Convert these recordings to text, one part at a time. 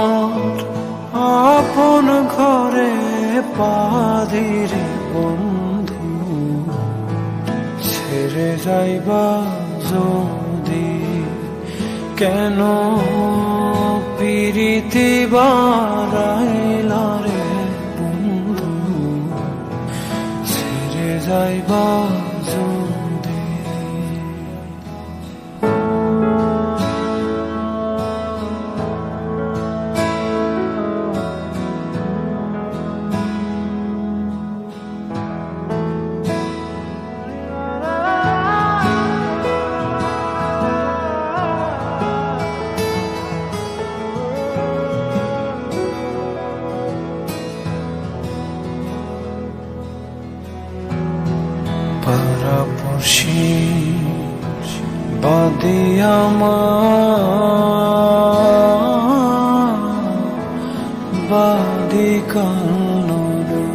আমার আপন ঘরে পাদিরে বন্ধু। ছেড়ে যাইবা যদি, কেন পিরিতি বারাইলা রে বন্ধু? ছেড়ে যাইবা যদি পারাপড়শি বাদিয়ামা বাদি কানদি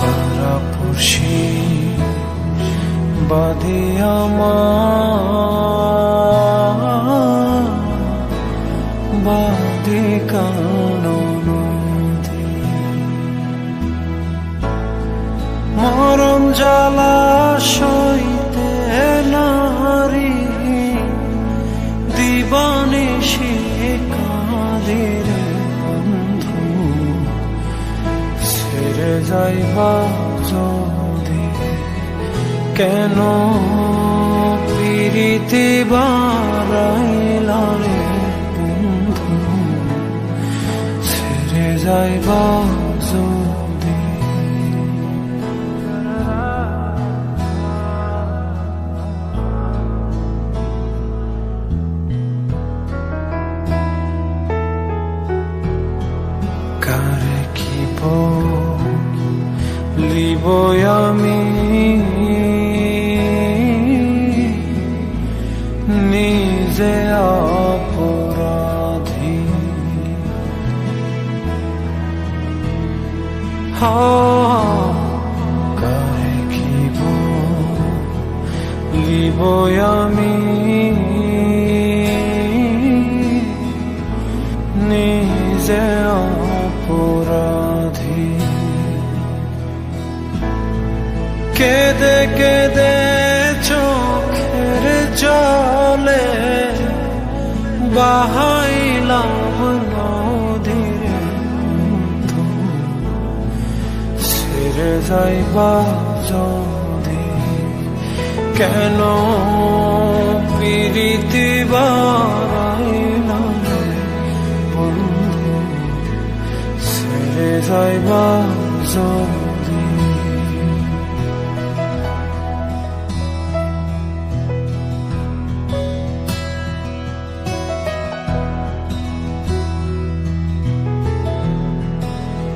পারাপড়শি বাদিয়ামা মরম জ্বালা সইতে নারী। দিবানে সে কাদের বন্ধু। ছেড়ে যাইবা যদি, কেন পিরিতি বারাইলা রে বন্ধু? ছেড়ে যাইবা লিব আমি নিজে অপরাধী কারে কি লিব আমি নিজে কেদে কেদে চোখের জলে বাহাইলাম নদীর ছেড়ে যাইবা যদি কেন পিরিতি বারাইলাম বন্ধু? ছেড়ে যাইবা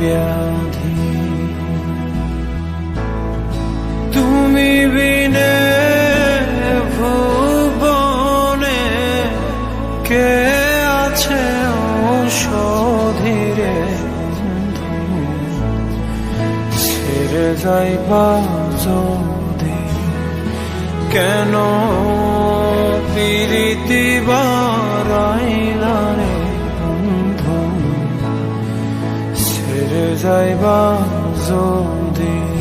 ব্যাধি। তুমি বিনে ভুবনে কে আছে ঔষধিরে? ছেড়ে যাইবা যদি কেন? পিরিতি বারাইলা ছেড়ে যাইবা যদি।